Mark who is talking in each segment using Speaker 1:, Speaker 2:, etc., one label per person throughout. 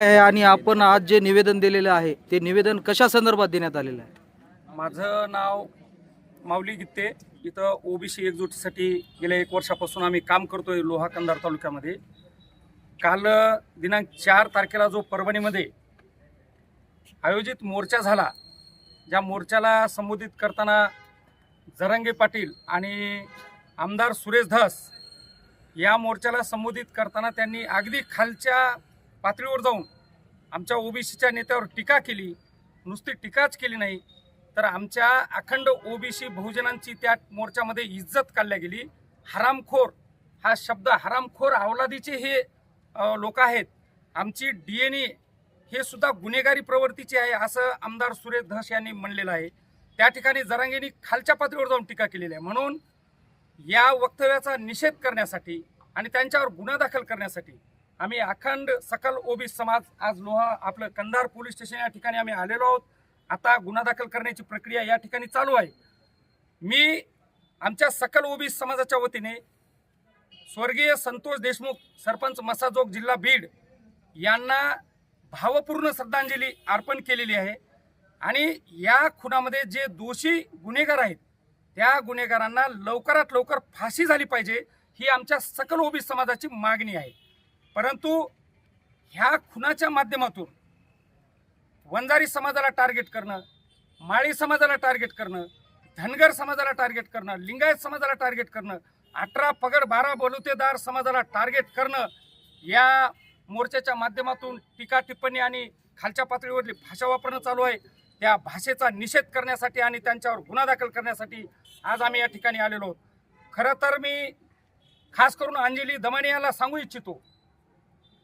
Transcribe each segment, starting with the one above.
Speaker 1: आहे आणि आपण आज जे निवेदन दिलेलं आहे ते निवेदन कशा संदर्भात देण्यात आलेलं आहे?
Speaker 2: माझं नाव माऊली गित्ते. इथं ओबीसी एकजुटीसाठी गेल्या एक वर्षापासून आम्ही काम करतोय लोहा कंधार तालुक्यामध्ये. काल दिनांक चार तारखेला जो परभणीमध्ये आयोजित मोर्चा झाला ज्या मोर्चाला संबोधित करताना जरंगे पाटील आणि आमदार सुरेश धस या मोर्चाला संबोधित करताना त्यांनी अगदी खालच्या पातळीवर जाऊन आमच्या ओबीसीच्या नेत्यावर टीका केली नुसती टीकाच केली नाही तर आमच्या अखंड ओबीसी बहुजनांची त्या मोर्चामध्ये इज्जत काढल्या गेली. हरामखोर हा शब्द हरामखोर अवलादीचे हे लोक आहेत. आमची डी एन ए हे सुद्धा गुन्हेगारी प्रवृत्तीचे आहे असं आमदार सुरेश धस यांनी म्हणलेलं आहे. त्या ठिकाणी जरांगेंनी खालच्या पातळीवर जाऊन टीका केलेली आहे. म्हणून या वक्तव्याचा निषेध करण्यासाठी आणि त्यांच्यावर गुन्हा दाखल करण्यासाठी आम्ही अखंड सकल ओबी समाज आज लोहा आपलं कंधार पोलीस स्टेशन या ठिकाणी आम्ही आलेलो आहोत. आता गुन्हा दाखल करण्याची प्रक्रिया या ठिकाणी चालू आहे. मी आमच्या सकल ओबी समाजाच्या वतीने स्वर्गीय संतोष देशमुख सरपंच मसाजोग जिल्हा बीड यांना भावपूर्ण श्रद्धांजली अर्पण केलेली आहे. आणि या खुनामध्ये जे दोषी गुन्हेगार आहेत त्या गुन्हेगारांना लवकरात लवकर फाशी झाली पाहिजे ही आमच्या सकल ओबी समाजाची मागणी आहे. परंतु ह्या खुनाच्या माध्यमातून वंजारी समाजाला टार्गेट करणं माळी समाजाला टार्गेट करणं धनगर समाजाला टार्गेट करणं लिंगायत समाजाला टार्गेट करणं अठरा पगड बारा बलुतेदार समाजाला टार्गेट करणं या मोर्चाच्या माध्यमातून टीका टिप्पणी आणि खालच्या पातळीवरली भाषा वापरणं चालू आहे. त्या भाषेचा निषेध करण्यासाठी आणि त्यांच्यावर गुन्हा दाखल करण्यासाठी आज आम्ही या ठिकाणी आलेलो आहोत. खरं तर मी खास करून अंजली दमाने याला सांगू इच्छितो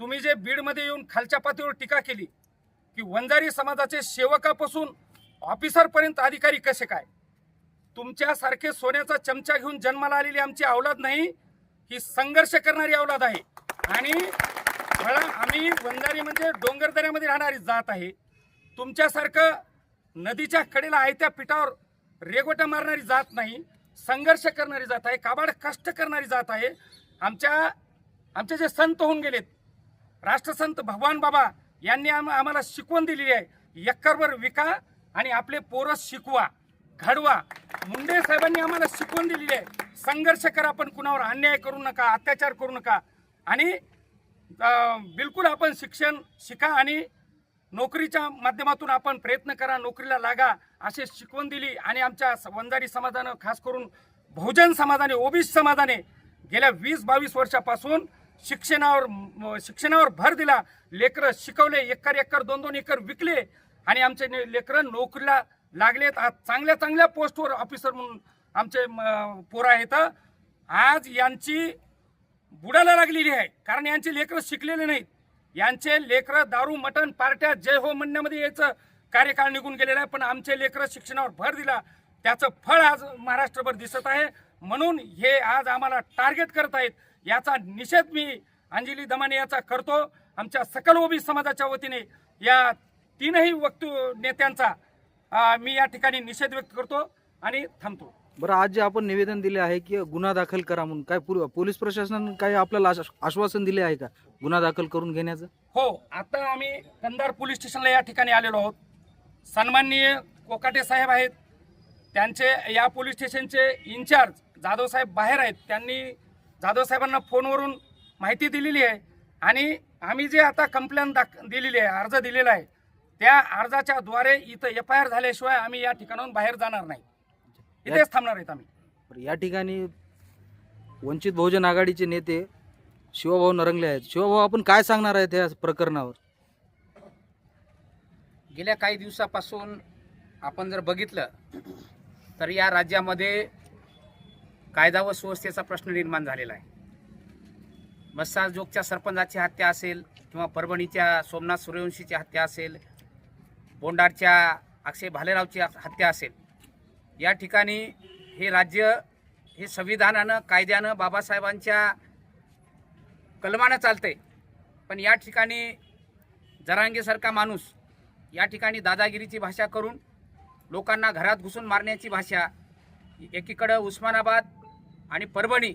Speaker 2: तुम्ही जे बीडमध्ये येऊन खालच्या पातळीवर टीका केली की वंजारी समाजाचे सेवकापासून ऑफिसरपर्यंत अधिकारी कसे काय? तुमच्यासारखे सोन्याचा चमचा घेऊन जन्माला आलेली आमची अवलाद नाही ही संघर्ष करणारी अवलाद आहे. आणि मला आम्ही वंजारी म्हणजे डोंगरदऱ्यामध्ये राहणारी जात आहे. तुमच्यासारखं नदीच्या कडेला आयत्या पिठावर रेगोटा मारणारी जात नाही संघर्ष करणारी जात आहे काबाड कष्ट करणारी जात आहे. आमच्या आमचे जे संत होऊन गेलेत राष्ट्रसंत भगवान बाबा यांनी आम आम्हाला शिकवण दिलेली आहे. यक्करवर विका आणि आपले पोरं शिकवा घडवा. मुंडे साहेबांनी आम्हाला शिकवण दिलेली आहे. संघर्ष करा आपण कुणावर अन्याय करू नका अत्याचार करू नका. आणि बिलकुल आपण शिक्षण शिका आणि नोकरीच्या माध्यमातून आपण प्रयत्न करा नोकरीला लागा असे शिकवण दिली आणि आमच्या वंजारी समाजानं खास करून बहुजन समाजाने ओबीसी समाजाने गेल्या वीस बावीस वर्षापासून शिक्षणावर शिक्षणावर भर दिला. लेकरं शिकवले एकर एकर दोन दोन एकर विकले. आणि आमचे लेकरं नोकरीला लागलेत आज चांगल्या चांगल्या पोस्टवर ऑफिसर म्हणून आमचे म- पोरं आहेत. आज यांची बुडाला लागलेली आहे. कारण यांचे लेकरं शिकलेले नाहीत. यांचे लेकरं दारू मटण पार्ट्या जय हो म्हणण्यामध्ये यायचं कार्यकाळ निघून गेलेलं आहे. पण आमचे लेकरं शिक्षणावर भर दिला. त्याचं फळ आज महाराष्ट्रभर दिसत आहे. म्हणून हे आज आम्हाला टार्गेट करत आहेत याचा निषेध मी अंजली दमाने याचा करतो. आमच्या सकल ओबी समाजाच्या वतीने या तीनही वक्तू नेत्यांचा मी या ठिकाणी निषेध व्यक्त करतो आणि थांबतो.
Speaker 1: बरं आज जे आपण निवेदन दिले आहे की गुन्हा दाखल करा म्हणून काय पोलीस प्रशासनानं काय आपल्याला आश- आश्वासन दिले आहे का गुन्हा दाखल करून घेण्याचं?
Speaker 2: हो आता आम्ही कंधार पोलीस स्टेशनला या ठिकाणी आलेलो आहोत. सन्माननीय कोकाटे साहेब आहेत. त्यांचे या पोलीस स्टेशनचे इन्चार्ज जाधव साहेब बाहेर आहेत. त्यांनी जाधव साहेबांना फोनवरून माहिती दिलेली आहे. आणि आम्ही जे आता कंप्लेंट दाख दिलेली आहे अर्ज दिलेला आहे त्या अर्जाच्या द्वारे इथं एफ आय आर झाल्याशिवाय आम्ही या ठिकाणाहून बाहेर जाणार नाही. इथेच थांबणार आहेत आम्ही.
Speaker 1: बरं, या ठिकाणी वंचित बहुजन आघाडीचे नेते शिवभाऊ नरंगले आहेत. शिवभाऊ आपण काय सांगणार आहेत या प्रकरणावर?
Speaker 3: गेल्या काही दिवसापासून आपण जर बघितलं तर या राज्यामध्ये कायदा व सुव्यवस्थेचा प्रश्न निर्माण झालेला आहे. मस्साजोगच्या सरपंचाची हत्या असेल किंवा परभणीच्या सोमनाथ सूर्यवंशीची हत्या असेल बोंडारच्या अक्षय भालेरावची हत्या असेल या ठिकाणी हे राज्य हे संविधानानं कायद्यानं बाबासाहेबांच्या कलमानं चालतंय. पण या ठिकाणी जरांगेसारखा माणूस या ठिकाणी दादागिरीची भाषा करून लोकांना घरात घुसून मारण्याची भाषा एकीकडं उस्मानाबाद आणि परभणी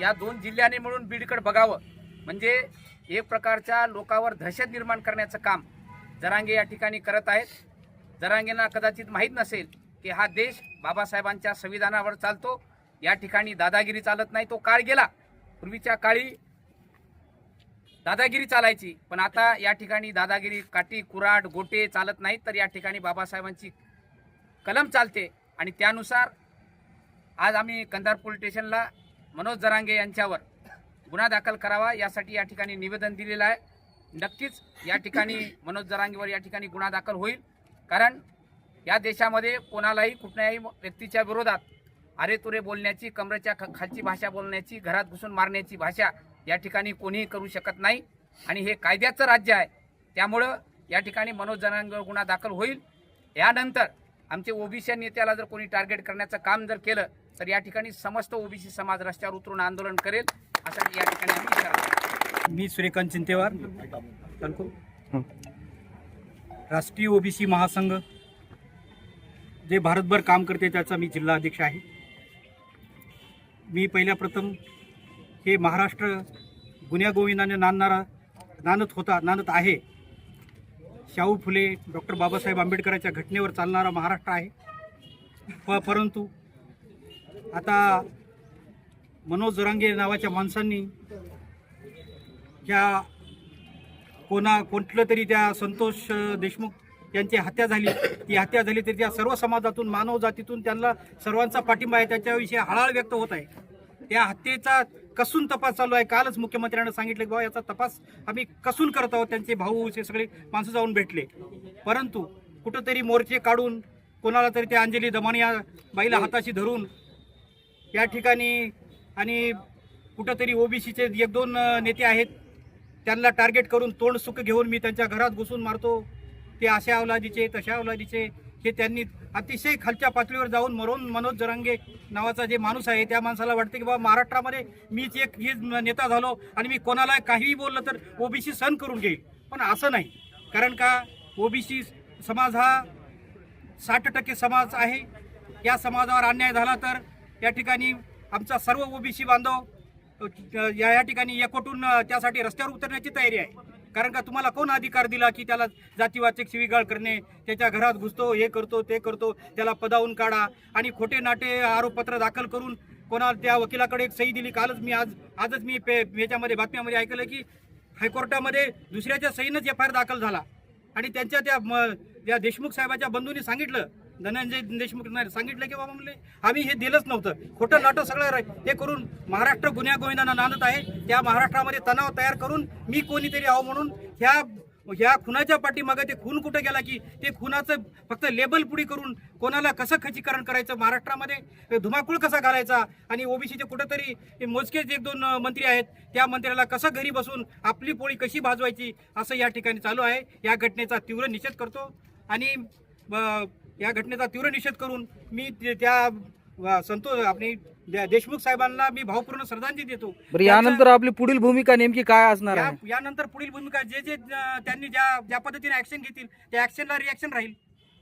Speaker 3: या दोन जिल्ह्याने मिळून बीडकडे बघावं. म्हणजे एक प्रकारच्या लोकावर दहशत निर्माण करण्याचं काम जरांगे या ठिकाणी करत आहेत. जरांगेंना कदाचित माहीत नसेल की हा देश बाबासाहेबांच्या संविधानावर चालतो. या ठिकाणी दादागिरी चालत नाही तो काळ गेला. पूर्वीच्या काळी दादागिरी चालायची पण आता या ठिकाणी दादागिरी काठी कुराड गोटे चालत नाहीत तर या ठिकाणी बाबासाहेबांची कलम चालते. आणि त्यानुसार आज आम्ही कंधार पोलीस स्टेशनला मनोज जरांगे यांच्यावर गुन्हा दाखल करावा यासाठी या ठिकाणी निवेदन दिलेलं आहे. नक्कीच या ठिकाणी मनोज जरांगेवर या ठिकाणी गुन्हा दाखल होईल. कारण या देशामध्ये कोणालाही कुठल्याही व्यक्तीच्या विरोधात अरे तुरे बोलण्याची कमरेच्या ख- खालची भाषा बोलण्याची घरात घुसून मारण्याची भाषा या ठिकाणी कोणीही करू शकत नाही. आणि हे कायद्याचं राज्य आहे. त्यामुळं या ठिकाणी मनोज जरांगेवर गुन्हा दाखल होईल. यानंतर आमचे ओबीसी नेत्याला जर कोणी टार्गेट करण्याचं काम जर केलं तर या ठिकाणी समस्त ओबीसी समाज रस्त्यावर उतरून आंदोलन करेल असं या ठिकाणी आम्ही इशारा
Speaker 4: मी सूर्यकांत चिंतेवार राष्ट्रीय ओबीसी महासंघ जे भारतभर काम करते त्याचा मी जिल्हा अध्यक्ष आहे. मी पहिल्या प्रथम हे महाराष्ट्र गुन्ह्यागोविंदाने नांदणारा नांदत होता नांदत आहे. शाहू फुले डॉक्टर बाबासाहेब आंबेडकरांच्या घटनेवर चालणारा महाराष्ट्र आहे. प परंतु आता मनोज जरांगे नावाच्या माणसांनी ह्या कोणा कोणलं तरी त्या संतोष देशमुख यांची हत्या झाली. ती हत्या झाली तर त्या सर्व समाजातून मानव जातीतून त्यांना सर्वांचा पाठिंबा आहे. त्याच्याविषयी हळहळ व्यक्त होत आहे. त्या हत्येचा कसून तपास चालू आहे? कालच मुख्यमंत्र्यांना सांगितलं की बाबा याचा तपास आम्ही कसून करत आहोत? त्यांचे भाऊ हे सगळे माणसं जाऊन भेटले. परंतु कुठंतरी मोर्चे काढून कोणाला तरी त्या अंजली दमानिया बाईला हाताशी धरून या ठिकाणी आणि कुठंतरी ओबीसीचे एक दोन नेते आहेत. त्यांना टार्गेट करून तोंड सुख घेऊन मी त्यांच्या घरात घुसून मारतो. ते अशा अवलादीचे तशा अवलादीचे हे त्यांनी अतिशय खालच्या पातळीवर जाऊन मरून मनोज जरांगे नावाचा जे माणूस आहे त्या माणसाला वाटते की बाबा महाराष्ट्रामध्ये मीच एक हे नेता झालो आणि मी कोणाला काहीही बोललं तर ओबीसी सहन करून घेईल. पण असं नाही. कारण का ओबीसी समाज हा साठ टक्के समाज आहे. या समाजावर अन्याय झाला तर या ठिकाणी आमचा सर्व ओबीसी बांधव या या ठिकाणी एकवटून त्यासाठी रस्त्यावर उतरण्याची तयारी आहे. कारण का तुम्हाला कोण अधिकार दिला की त्याला जातीवाचक शिवीगाळ करणे त्याच्या घरात घुसतो हे करतो ते करतो त्याला पदावून काढा आणि खोटे नाटे आरोपपत्र दाखल करून कोणाला त्या वकिलाकडे एक सही दिली? कालच मी आज आजच मी पे याच्यामध्ये बातम्यामध्ये ऐकलं की हायकोर्टामध्ये दुसऱ्याच्या सहीनंच एफ आय आर दाखल झाला. आणि त्यांच्या त्या म त्या देशमुख साहेबाच्या बंधूंनी सांगितलं धनंजय देशमुख सांगितलं की बाबा म्हणले आम्ही हे दिलंच नव्हतं. खोटं नाटक सगळं हे करून महाराष्ट्र गुन्ह्या गोविंदांना नांदत आहे. त्या महाराष्ट्रामध्ये तणाव तयार करून मी कोणीतरी आहो म्हणून ह्या ह्या खुनाच्या पाठीमागे ते खून कुठं गेला की ते खुनाचं फक्त लेबल पुढे करून कोणाला कसं खचीकरण करायचं महाराष्ट्रामध्ये धुमाकूळ कसा घालायचा आणि ओबीसीचे कुठंतरी मोजकेच एक दोन मंत्री आहेत त्या मंत्र्याला कसं घरी बसून आपली पोळी कशी भाजवायची असं या ठिकाणी चालू आहे. या घटनेचा तीव्र निषेध करतो आणि या घटनेचा तीव्र निषेध करून मी त्या संतोष आपली देशमुख साहेबांना मी भावपूर्ण श्रद्धांजली देतो.
Speaker 1: यानंतर आपली पुढील भूमिका नेमकी काय असणार
Speaker 4: या-
Speaker 1: आहे?
Speaker 4: यानंतर पुढील भूमिका जे जे त्यांनी ज्या ज्या पद्धतीने ऍक्शन घेतील त्या ऍक्शनला रिॲक्शन राहील.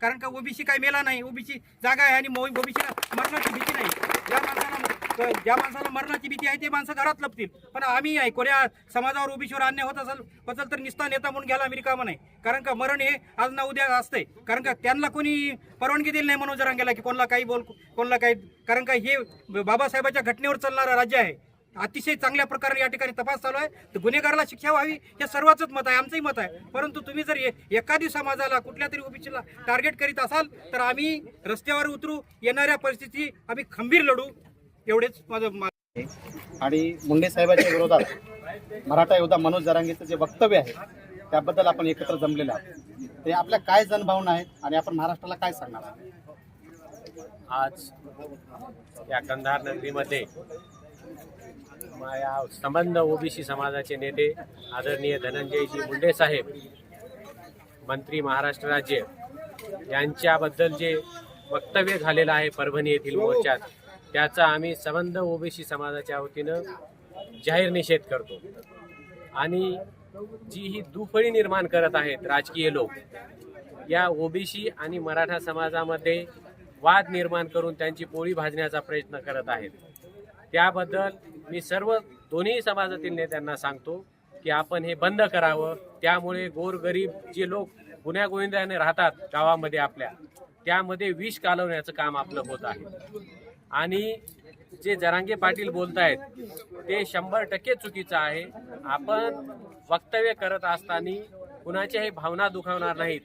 Speaker 4: कारण का ओबीसी काही मेला नाही. ओबीसी जागा आहे आणि ओबीसीला मरणाची भीती नाही. ज्या माणसाला ज्या माणसाला मरणाची भीती आहे ते माणसं घरात लपतील. पण आम्ही आहे कोण्या समाजावर ओबीसीवर अन्याय होत असेल असेल तर निस्ता नेता म्हणून घ्यायला आम्ही रिकामं नाही कारण का मरण हे आज ना उद्या असतंय. कारण का त्यांना कोणी परवानगी दिली नाही मनोज गेला की कोणाला काही बोल कोणाला काही कारण का हे बाबासाहेबाच्या घटनेवर चालणारं राज्य आहे. अतिशय चांगल्या प्रकारे या ठिकाणी तपास चालू आहे. तर गुन्हेगाराला शिक्षा व्हावी हे सर्वांचंच मत आहे आमचंही मत आहे. परंतु तुम्ही जर ए- एखादी समाजाला कुठल्या तरी ओबीसीला टार्गेट करीत असाल तर आम्ही रस्त्यावर उतरू येणाऱ्या परिस्थिती आम्ही खंबीर लढू. एवढेच माझं
Speaker 5: आणि मुंडे साहेबांच्या विरोधात मराठा योद्धा मनोज जरांगेचं जे वक्तव्य आहे त्याबद्दल आपण एकत्र जमलेलो आहोत ते आपल्या काय जनभावना आहेत आणि आपण महाराष्ट्राला काय सांगणार आहोत?
Speaker 6: आज या कंधार नगरीमध्ये मा- या संबंध ओबीसी समाजाचे नेते आदरणीय धनंजयजी मुंडे साहेब मंत्री महाराष्ट्र राज्य यांच्याबद्दल जे वक्तव्य झालेलं आहे परभणी येथील मोर्चात त्याचा आम्ही संबंध ओबीसी समाजाच्या वतीनं जाहीर निषेध करतो. आणि जी ही दुफळी निर्माण करत आहेत राजकीय लोक या ओबीसी आणि मराठा समाजामध्ये वाद निर्माण करून त्यांची पोळी भाजण्याचा प्रयत्न करत आहेत. त्याबद्दल मी सर्व दोन्ही समाजातील नेत्यांना सांगतो की आपण हे बंद करावं. त्यामुळे गोरगरीब जे लोक गुन्ह्यागोविंदाने राहतात गावामध्ये आपल्या त्यामध्ये विष कालवण्याचं काम आपलं होत आहे. आणि जे जरांगे पाटील बोलत आहेत ते शंभर टक्के चुकीचं आहे. आपण वक्तव्य करत असताना कुणाच्याही भावना दुखावणार नाहीत.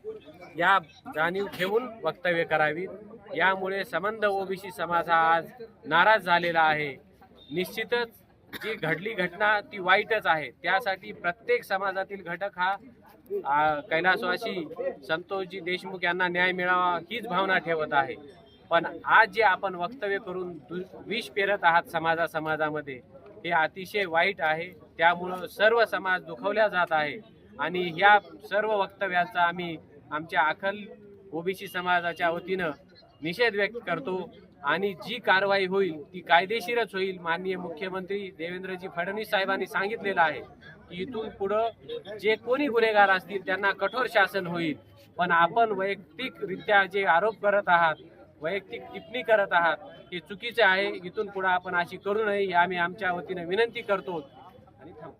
Speaker 6: या जाणीव ठेवून वक्तव्य करावीत. यामुळे संबंध ओबीसी समाज हा आज नाराज झालेला आहे. निश्चितच जी घडली घटना ती वाईटच आहे. त्यासाठी प्रत्येक समाजातील घटक हा कैलासवासी संतोषजी देशमुख यांना न्याय मिळावा हीच भावना ठेवत आहे. पण आज जे आपण वक्तव्य करून दु- विष पेरत आहात समाजा समाजामध्ये हे अतिशय वाईट आहे. त्यामुळं सर्व समाज दुखवल्या जात आहे. आणि या सर्व वक्तव्याचा आम्ही आमच्या अखल ओबीसी समाजाच्या वतीनं निषेध व्यक्त करतो. आणि जी कारवाई होईल ती कायदेशीरच होईल माननीय मुख्यमंत्री देवेंद्रजी फडणवीस साहेबांनी सांगितलेलं आहे की इथून पुढं जे कोणी गुन्हेगार असतील त्यांना कठोर शासन होईल. पण आपण वैयक्तिकरित्या जे आरोप करत आहात वैयक्तिक टिप्पणी करत आहात हे चुकीचे आहे इथून पुढे आपण अशी करू नये आम्ही आमच्या वतीने विनंती करतो. आणि थांब.